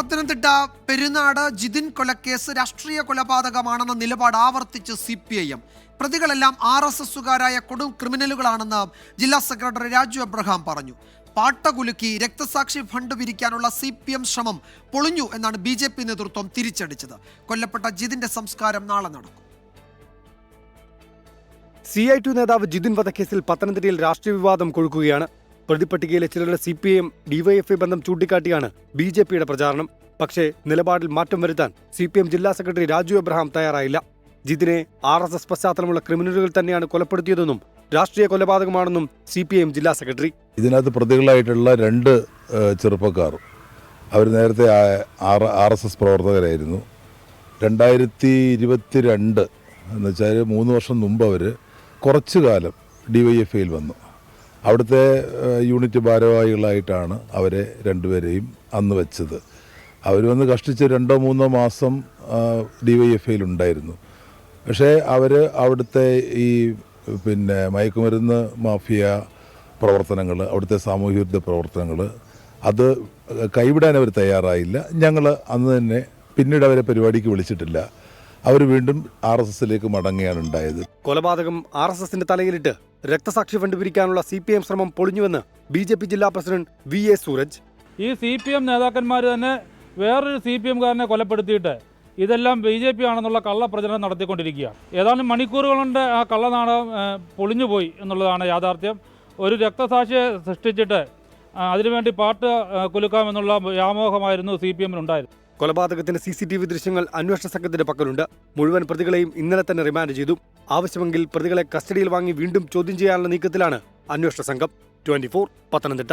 പത്തനംതിട്ട പെരുന്നാട് ജിതിൻ കൊലക്കേസ് രാഷ്ട്രീയ കൊലപാതകമാണെന്ന നിലപാട് ആവർത്തിച്ച് സി പി ഐ എം പ്രതികളെല്ലാം ആർ എസ് എസുകാരായ കൊടും ക്രിമിനലുകളാണെന്ന് ജില്ലാ സെക്രട്ടറി രാജു അബ്രഹാം പറഞ്ഞു. പാട്ടകുലുക്കി രക്തസാക്ഷി ഫണ്ട് പിരിക്കാനുള്ള സി പി എം ശ്രമം പൊളിഞ്ഞു എന്നാണ് ബി ജെ പി നേതൃത്വം തിരിച്ചടിച്ചത്. കൊല്ലപ്പെട്ട ജിതിന്റെ സംസ്കാരം നാളെ നടക്കും. സി ഐ ടു നേതാവ് ജിതിൻ വധക്കേസിൽ പത്തനംതിട്ടയിൽ രാഷ്ട്രീയ വിവാദം കൊഴുക്കുകയാണ്. പ്രതിപട്ടികയിലെ ചിലരുടെ സി പി എം ഡിവൈഎഫ്ഐ ബന്ധം ചൂണ്ടിക്കാട്ടിയാണ് ബി ജെ പിയുടെ പ്രചാരണം. പക്ഷേ നിലപാടിൽ മാറ്റം വരുത്താൻ സി പി എം ജില്ലാ സെക്രട്ടറി രാജു എബ്രഹാം തയ്യാറായില്ല. ജിതിനെ ആർ എസ് എസ് പശ്ചാത്തലമുള്ള ക്രിമിനലുകൾ തന്നെയാണ് കൊലപ്പെടുത്തിയതെന്നും രാഷ്ട്രീയ കൊലപാതകമാണെന്നും സി പി എം ജില്ലാ സെക്രട്ടറി ഇതിനകത്ത് പ്രതികളായിട്ടുള്ള രണ്ട് ചെറുപ്പക്കാർ. അവർ നേരത്തെ ആർ എസ് എസ് പ്രവർത്തകരായിരുന്നു. രണ്ടായിരത്തി ഇരുപത്തി രണ്ട് എന്ന് വെച്ചാൽ മൂന്ന് വർഷം മുമ്പ് അവർ കുറച്ചു കാലം ഡി വൈ എഫ് ഐയിൽ വന്നു. അവിടുത്തെ യൂണിറ്റ് ഭാരവാഹികളായിട്ടാണ് അവരെ രണ്ടുപേരെയും അന്ന് വെച്ചത്. അവർ വന്ന് കഷ്ടിച്ച് രണ്ടോ മൂന്നോ മാസം ഡി വൈ എഫ് ഐയിലുണ്ടായിരുന്നു പക്ഷേ അവർ അവിടുത്തെ ഈ പിന്നെ മയക്കുമരുന്ന് മാഫിയ പ്രവർത്തനങ്ങൾ അവിടുത്തെ സാമൂഹ്യ വിരുദ്ധ പ്രവർത്തനങ്ങൾ അത് കൈവിടാൻ അവർ തയ്യാറായില്ല. ഞങ്ങൾ അന്ന് തന്നെ പിന്നീട് അവരെ പരിപാടിക്ക് വിളിച്ചിട്ടില്ല. അവർ വീണ്ടും ആർ എസ് എസിലേക്ക് മടങ്ങുകയാണ് ഉണ്ടായത്. കൊലപാതകം ആർ എസ് എസിന്റെ തലയിലിട്ട് രക്തസാക്ഷി ഫണ്ട് പിരിക്കാനുള്ള സി പി എം ശ്രമം പൊളിഞ്ഞുവെന്ന് ബി ജെ പി ജില്ലാ പ്രസിഡന്റ് വി എ സൂരജ്. ഈ സി പി എം നേതാക്കന്മാർ തന്നെ വേറൊരു സി പി എംകാരനെ കൊലപ്പെടുത്തിയിട്ട് ഇതെല്ലാം ബി ജെ പി ആണെന്നുള്ള കള്ളപ്രചരണം നടത്തിക്കൊണ്ടിരിക്കുകയാണ്. ഏതാനും മണിക്കൂറുകൾ ആ കള്ളനാടകം പൊളിഞ്ഞുപോയി എന്നുള്ളതാണ് യാഥാർത്ഥ്യം. ഒരു രക്തസാക്ഷിയെ സൃഷ്ടിച്ചിട്ട് അതിനുവേണ്ടി പാട്ട് കൊലുക്കാമെന്നുള്ള വ്യാമോഹമായിരുന്നു സി പി എമ്മിനുണ്ടായിരുന്നത് കൊലപാതകത്തിന്റെ സി സി ടി വി ദൃശ്യങ്ങൾ അന്വേഷണ സംഘത്തിന്റെ പക്കലുണ്ട്. മുഴുവൻ പ്രതികളെയും ഇന്നലെ തന്നെ റിമാൻഡ് ചെയ്തു. ആവശ്യമെങ്കിൽ പ്രതികളെ കസ്റ്റഡിയിൽ വാങ്ങി വീണ്ടും ചോദ്യം ചെയ്യാനുള്ള നീക്കത്തിലാണ് അന്വേഷണ സംഘം. ട്വന്റി പത്തനംതിട്ട.